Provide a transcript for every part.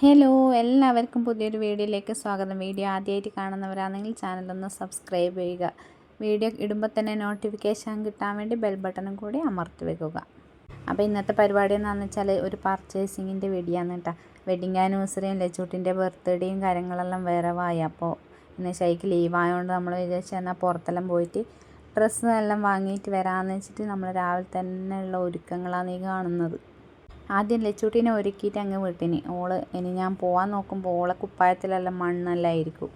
Hello എല്ലാവർക്കും പുതിയൊരു വീഡിയോയിലേക്ക് സ്വാഗതം. വീഡിയോ ആദ്യമായിട്ട് കാണുന്നവരാണെങ്കിൽ ചാനലൊന്ന് സബ്സ്ക്രൈബ് ചെയ്യുക. വീഡിയോ ഇടുമ്പോൾ തന്നെ നോട്ടിഫിക്കേഷൻ കിട്ടാൻ വേണ്ടി ബെൽ ബട്ടണും കൂടി അമർത്തി വെക്കുക. അപ്പോൾ ഇന്നത്തെ പരിപാടി എന്താണെന്ന് വെച്ചാൽ ഒരു പർച്ചേസിങ്ങിന്റെ വീഡിയോ ആണ് കേട്ടോ. വെഡിങ് ആനിവേഴ്സറിയും ലച്ചൂട്ടിന്റെ ബർത്ത്ഡേയും കാര്യങ്ങളെല്ലാം വേറെ വായി. അപ്പോൾ ഇന്ന് ശൈക്ക് ലീവായതുകൊണ്ട് നമ്മൾ വിചാരിച്ചു എന്നാൽ പുറത്തെല്ലാം പോയിട്ട് ഡ്രസ്സ് എല്ലാം വാങ്ങിയിട്ട് വരാമെന്ന് വെച്ചിട്ട് നമ്മൾ രാവിലെ തന്നെയുള്ള ഒരുക്കങ്ങളാണ് ഈ കാണുന്നത്. ആദ്യം ലച്ചൂട്ടീനെ ഒരുക്കിയിട്ട് അങ്ങ് വിട്ടിന്. ഓൾ ഇനി ഞാൻ പോകാൻ നോക്കുമ്പോൾ ഓളെ കുപ്പായത്തിലെല്ലാം മണ്ണെല്ലാം ആയിരിക്കും.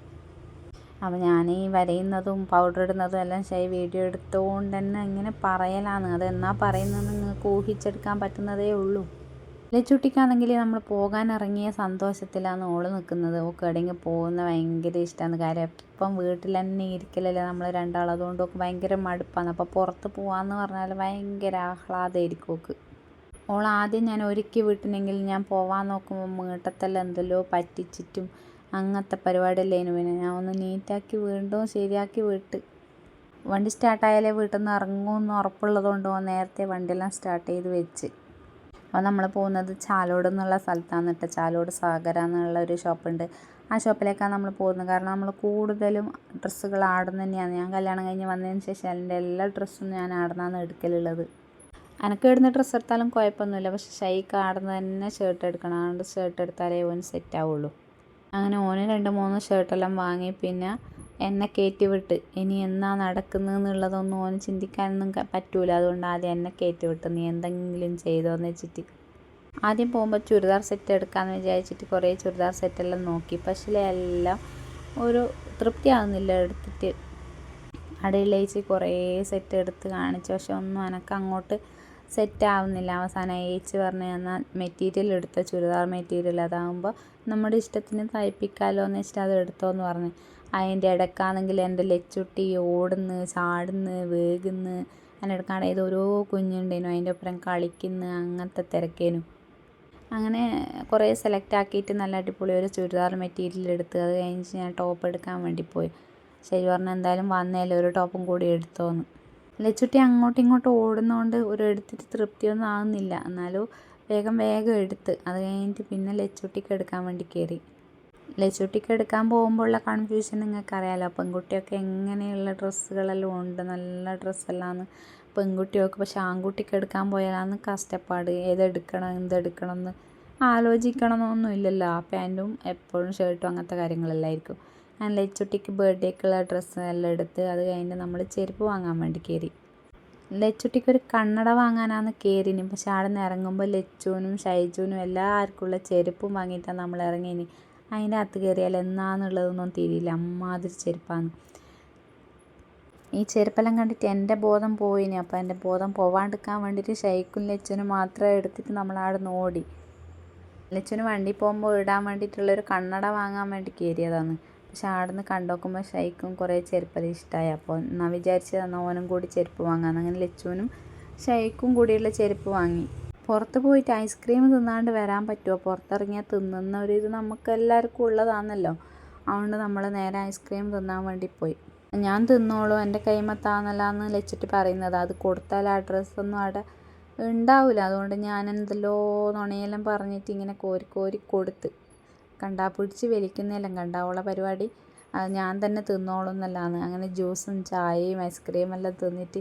അപ്പോൾ ഞാൻ ഈ വരയുന്നതും പൗഡർ ഇടുന്നതും എല്ലാം ശരി വീഡിയോ എടുത്തുകൊണ്ട് തന്നെ ഇങ്ങനെ പറയലാണ്. അത് എന്നാ പറയുന്നത് നിങ്ങൾക്ക് ഊഹിച്ചെടുക്കാൻ പറ്റുന്നതേ ഉള്ളൂ. ലച്ചുട്ടിക്കാണെങ്കിൽ നമ്മൾ പോകാൻ ഇറങ്ങിയ സന്തോഷത്തിലാണ് ഓൾ നിൽക്കുന്നത് ഓക്ക് എവിടെയെങ്കിൽ പോകുന്ന ഭയങ്കര ഇഷ്ടമാണ് കാര്യം ഇപ്പം വീട്ടിൽ തന്നെ ഇരിക്കലല്ലേ നമ്മൾ രണ്ടാളതുകൊണ്ട് ഒക്കെ ഭയങ്കര മടുപ്പാണ്. അപ്പോൾ പുറത്ത് പോകാമെന്ന് പറഞ്ഞാൽ ഭയങ്കര ആഹ്ലാദമായിരിക്കും ഓക്ക്. ഓൾ ആദ്യം ഞാൻ ഒരുക്കി വിട്ടിനെങ്കിൽ ഞാൻ പോവാൻ നോക്കുമ്പോൾ മീട്ടത്തെല്ലാം എന്തല്ലോ പറ്റിച്ചിട്ടും അങ്ങനത്തെ പരിപാടിയല്ലേനു പിന്നെ. ഞാൻ ഒന്ന് നീറ്റാക്കി വീണ്ടും ശരിയാക്കി വിട്ട്. വണ്ടി സ്റ്റാർട്ടായാലേ വീട്ടിൽ നിന്ന് ഇറങ്ങുമെന്ന് ഉറപ്പുള്ളതുകൊണ്ട് നേരത്തെ വണ്ടിയെല്ലാം സ്റ്റാർട്ട് ചെയ്ത് വെച്ച്. അപ്പോൾ നമ്മൾ പോകുന്നത് ചാലോട് എന്നുള്ള സ്ഥലത്താണ് കേട്ടോ. ചാലോട് സാഗര എന്നുള്ള ഒരു ഷോപ്പുണ്ട്. ആ ഷോപ്പിലേക്കാണ് നമ്മൾ പോകുന്നത്. കാരണം നമ്മൾ കൂടുതലും ഡ്രസ്സുകൾ ആടുന്ന തന്നെയാണ് ഞാൻ കല്യാണം കഴിഞ്ഞ് വന്നതിന് ശേഷം എന്റെ എല്ലാ ഡ്രസ്സും ഞാൻ ആടുന്നാണ് എടുക്കലുള്ളത്. എനിക്ക് ഇടുന്ന ഡ്രസ്സ് എടുത്താലും കുഴപ്പമൊന്നുമില്ല. പക്ഷെ ഷൈക്ക് ആടുന്ന തന്നെ ഷർട്ട് എടുക്കണം. അതുകൊണ്ട് ഷർട്ട് എടുത്താലേ ഓന് സെറ്റ് ആവുള്ളൂ. അങ്ങനെ ഓന് രണ്ട് മൂന്ന് ഷർട്ടെല്ലാം വാങ്ങി പിന്നെ എന്നെ കയറ്റി വിട്ട്. ഇനി എന്നാ നടക്കുന്നതെന്നുള്ളതൊന്നും ഓന് ചിന്തിക്കാനൊന്നും പറ്റൂല. അതുകൊണ്ട് ആദ്യം എന്നെ കയറ്റി വിട്ട്. നീ എന്തെങ്കിലും ചെയ്തോന്ന് വെച്ചിട്ട്. ആദ്യം പോകുമ്പോൾ ചുരിദാർ സെറ്റ് എടുക്കാമെന്ന് വിചാരിച്ചിട്ട് കുറേ ചുരിദാർ സെറ്റെല്ലാം നോക്കി. പക്ഷേ എല്ലാം ഒരു തൃപ്തിയാകുന്നില്ല എടുത്തിട്ട്. അടയിലേച്ച് കുറേ സെറ്റ് എടുത്ത് കാണിച്ചു. പക്ഷെ ഒന്നും എനക്ക് അങ്ങോട്ട് സെറ്റ് ആവുന്നില്ല അവസാനം ഏച്ചി പറഞ്ഞു തന്നാൽ മെറ്റീരിയൽ എടുത്ത? ചുരിദാർ മെറ്റീരിയൽ അതാകുമ്പോൾ നമ്മുടെ ഇഷ്ടത്തിന് തയ്പ്പിക്കാമല്ലോ എന്ന് വെച്ചിട്ട് അത് എടുത്തോന്ന് പറഞ്ഞു. അതിന്റെ ഇടക്കാണെങ്കിൽ എന്റെ ലെച്ചുട്ടി ഓടുന്ന് ചാടുന്ന് വേകുന്ന്. അതിന്റെ ഇടക്കാണെങ്കിൽ ഓരോ കുഞ്ഞുണ്ടേനു. അതിന്റെ ഒപ്പം കളിക്കുന്നു അങ്ങനത്തെ തിരക്കേനു. അങ്ങനെ കുറേ സെലക്ട് ആക്കിയിട്ട് നല്ല അടിപൊളി ഒരു ചുരിദാർ മെറ്റീരിയൽ എടുത്ത് അത് കഴിഞ്ഞ് ഞാൻ ടോപ്പ് എടുക്കാൻ വേണ്ടി പോയി. ശരി പറഞ്ഞാൽ എന്തായാലും വന്നേലും ഒരു ടോപ്പും കൂടി എടുത്തോന്ന്. ലച്ചുട്ടി അങ്ങോട്ടും ഇങ്ങോട്ടും ഓടുന്നതുകൊണ്ട് ഒരു എടുത്തിട്ട് തൃപ്തിയൊന്നും ആകുന്നില്ല എന്നാലും വേഗം വേഗം എടുത്ത്. അത് കഴിഞ്ഞിട്ട് പിന്നെ ലച്ചുട്ടിക്ക് എടുക്കാൻ വേണ്ടി കയറി ലച്ചുട്ടിക്ക് എടുക്കാൻ പോകുമ്പോഴുള്ള കൺഫ്യൂഷൻ നിങ്ങൾക്ക് അറിയാമല്ലോ പെൺകുട്ടിയൊക്കെ എങ്ങനെയുള്ള ഡ്രസ്സുകളെല്ലാം ഉണ്ട്. നല്ല ഡ്രസ്സെല്ലാമാണ് പെൺകുട്ടിയൊക്കെ പക്ഷെ ആൺകുട്ടിക്ക് എടുക്കാൻ പോയാലാന്ന് കഷ്ടപ്പാട്. ഏതെടുക്കണം എന്തെടുക്കണം എന്ന് ആലോചിക്കണമെന്നൊന്നും ഇല്ലല്ലോ ആ പാന്റും എപ്പോഴും ഷർട്ടും അങ്ങനത്തെ കാര്യങ്ങളെല്ലാം ഞാൻ ലച്ചുട്ടിക്ക് ബർത്ത്ഡേക്കുള്ള ഡ്രസ്സ് എല്ലാം എടുത്ത് അത് കഴിഞ്ഞ് നമ്മൾ ചെരുപ്പ് വാങ്ങാൻ വേണ്ടി കയറി. ലച്ചുട്ടിക്ക് ഒരു കണ്ണട വാങ്ങാനാണ് കയറിന് പക്ഷെ അവിടെ നിന്ന് ഇറങ്ങുമ്പോൾ ലച്ചുവിനും ഷൈജുവിനും എല്ലാവർക്കുള്ള ചെരുപ്പും വാങ്ങിയിട്ടാണ് നമ്മൾ ഇറങ്ങിനി. അതിന്റെ അകത്ത് കയറിയാൽ എന്നാന്നുള്ളതൊന്നും തിരിയില്ല. അമ്മാതിരി ചെരുപ്പാണ് ഈ ചെരുപ്പെല്ലാം കണ്ടിട്ട് എന്റെ ബോധം പോയിനി. അപ്പോൾ എന്റെ ബോധം പോവാണ്ടിരിക്കാൻ വേണ്ടിയിട്ട് ഷൈക്കും ലച്ചുനും മാത്രം എടുത്തിട്ട് നമ്മൾ അവിടെ ഓടി. ലച്ചുന് വണ്ടി പോകുമ്പോൾ ഇടാൻ വേണ്ടിയിട്ടുള്ളൊരു കണ്ണട വാങ്ങാൻ വേണ്ടി കയറിയതാണ്. പക്ഷെ ആടുന്ന് കണ്ടോക്കുമ്പോൾ ഷൈക്കും കുറേ ചെരുപ്പത് ഇഷ്ടമായി അപ്പോൾ എന്നാൽ വിചാരിച്ച് തന്നാൽ ഓനും കൂടി ചെരുപ്പ് വാങ്ങാമെന്ന് അങ്ങനെ ലച്ചുവിനും ഷൈക്കും കൂടിയുള്ള ചെരുപ്പ് വാങ്ങി. പുറത്ത് പോയിട്ട് ഐസ്ക്രീം തിന്നാണ്ട് വരാൻ പറ്റുമോ? പുറത്തിറങ്ങിയാൽ തിന്നുന്ന ഒരു ഇത് നമുക്ക് എല്ലാവർക്കും ഉള്ളതാണല്ലോ അതുകൊണ്ട് നമ്മൾ നേരെ ഐസ്ക്രീം തിന്നാൻ വേണ്ടി പോയി. ഞാൻ തിന്നോളൂ എന്റെ കൈമത്താന്നല്ലാന്ന് ലച്ചിട്ട് പറയുന്നത്. അത് കൊടുത്താൽ ആ ഡ്രസ്സൊന്നും അവിടെ ഉണ്ടാവില്ല അതുകൊണ്ട് ഞാൻ എന്തെല്ലോ നുണയെല്ലാം പറഞ്ഞിട്ട് ഇങ്ങനെ കോരി കോരി കൊടുത്ത്. കണ്ടാ പിടിച്ച് വലിക്കുന്നതെല്ലാം കണ്ടാ ഓളെ പരിപാടി. ഞാൻ തന്നെ തിന്നോളും എന്നല്ലാന്ന്. അങ്ങനെ ജ്യൂസും ചായയും ഐസ്ക്രീം എല്ലാം തിന്നിട്ട്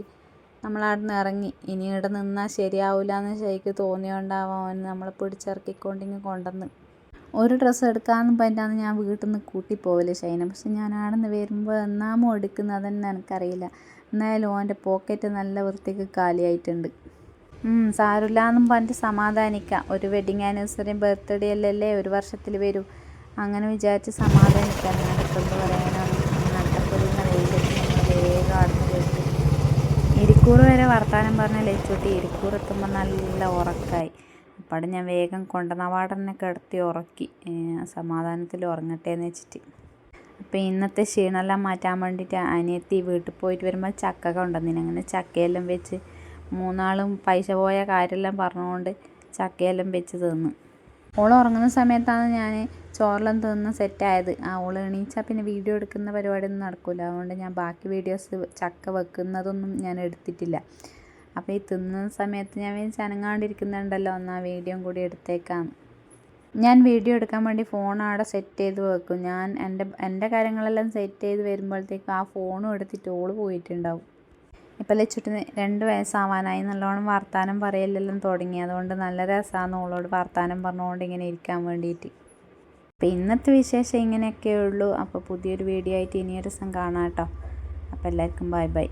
നമ്മളവിടെ നിന്ന് ഇറങ്ങി. ഇനി ഇവിടെ നിന്നാൽ ശരിയാവില്ല എന്ന് ശരിക്ക് തോന്നിയോണ്ടാവാം അവൻ നമ്മളെ പിടിച്ചിറക്കിക്കൊണ്ടിങ്ങ് കൊണ്ടുവന്ന്. ഒരു ഡ്രസ്സ് എടുക്കാമെന്ന് പറഞ്ഞാൽ ഞാൻ വീട്ടിൽ നിന്ന് കൂട്ടി പോവില്ല ഷൈന. പക്ഷെ ഞാൻ അവിടെ നിന്ന് വരുമ്പോൾ എന്നാമോ എടുക്കുന്നത് അതന്നെ എനിക്കറിയില്ല. എന്നാലും ഓന്റെ പോക്കറ്റ് നല്ല വൃത്തിക്ക് കാലിയായിട്ടുണ്ട്. സാരമില്ലാന്നും പറഞ്ഞിട്ട് സമാധാനിക്കാം. ഒരു വെഡിങ് ആനിവേഴ്സറിയും ബർത്ത്ഡേ അല്ലല്ലേ? ഒരു വർഷത്തിൽ വരും. അങ്ങനെ വിചാരിച്ച് സമാധാനിക്കാം. നടക്കുമ്പോൾ പറയാനാണ്. നട്ടപ്പൊരുന്ന ഇരിക്കൂറ് വരെ വർത്താനം പറഞ്ഞ ലച്ചോട്ടി ഇരിക്കൂർ എത്തുമ്പോൾ നല്ല ഉറക്കായി. അപ്പോൾ ഞാൻ വേഗം കൊണ്ടനവാടനെ കിടത്തി ഉറക്കി. സമാധാനത്തിൽ ഉറങ്ങട്ടെ എന്ന് വെച്ചിട്ട്. അപ്പോൾ ഇന്നത്തെ ക്ഷീണമെല്ലാം മാറ്റാൻ വേണ്ടിയിട്ട് അനിയത്തി വീട്ടിൽ പോയിട്ട് വരുമ്പോൾ ചക്ക കൊണ്ടുവന്നിന് അങ്ങനെ ചക്കയെല്ലാം വെച്ച് മൂന്നാളും പൈസ പോയ കാര്യമെല്ലാം പറഞ്ഞുകൊണ്ട് ചക്കയെല്ലാം വെച്ച് തിന്നു. ഓൾ ഉറങ്ങുന്ന സമയത്താണ് ഞാൻ ചോറെല്ലാം തിന്ന് സെറ്റായത് ആ ഓൾ എണീച്ചാൽ പിന്നെ വീഡിയോ എടുക്കുന്ന പരിപാടിയൊന്നും നടക്കില്ല അതുകൊണ്ട് ഞാൻ ബാക്കി വീഡിയോസ് ചക്ക വെക്കുന്നതൊന്നും ഞാൻ എടുത്തിട്ടില്ല. അപ്പോൾ ഈ തിന്നുന്ന സമയത്ത് ഞാൻ ചനങ്ങാണ്ടിരിക്കുന്നുണ്ടല്ലോ എന്നാൽ വീഡിയോ കൂടി എടുത്തേക്കാം. ഞാൻ വീഡിയോ എടുക്കാൻ വേണ്ടി ഫോൺ അവിടെ സെറ്റ് ചെയ്ത് വെക്കും. ഞാൻ എന്റെ എന്റെ കാര്യങ്ങളെല്ലാം സെറ്റ് ചെയ്ത് വരുമ്പോഴത്തേക്കും ആ ഫോണും എടുത്തിട്ട് ഓൾ പോയിട്ടുണ്ടാവും. ഇപ്പം ലച്ചുട്ടിന് രണ്ട് വയസ്സാവാനായി നല്ലോണം വർത്താനം പറയലെല്ലാം തുടങ്ങി. അതുകൊണ്ട് നല്ല രസമാണ് ഓളോട് വർത്താനം പറഞ്ഞുകൊണ്ട് ഇങ്ങനെ ഇരിക്കാൻ വേണ്ടിയിട്ട്. അപ്പം ഇന്നത്തെ വിശേഷം ഇങ്ങനെയൊക്കെ ഉള്ളൂ. അപ്പോൾ പുതിയൊരു വീഡിയോ ആയിട്ട് ഇനിയൊരു ദിവസം കാണാം കേട്ടോ. അപ്പോൾ എല്ലാവർക്കും ബൈ ബൈ.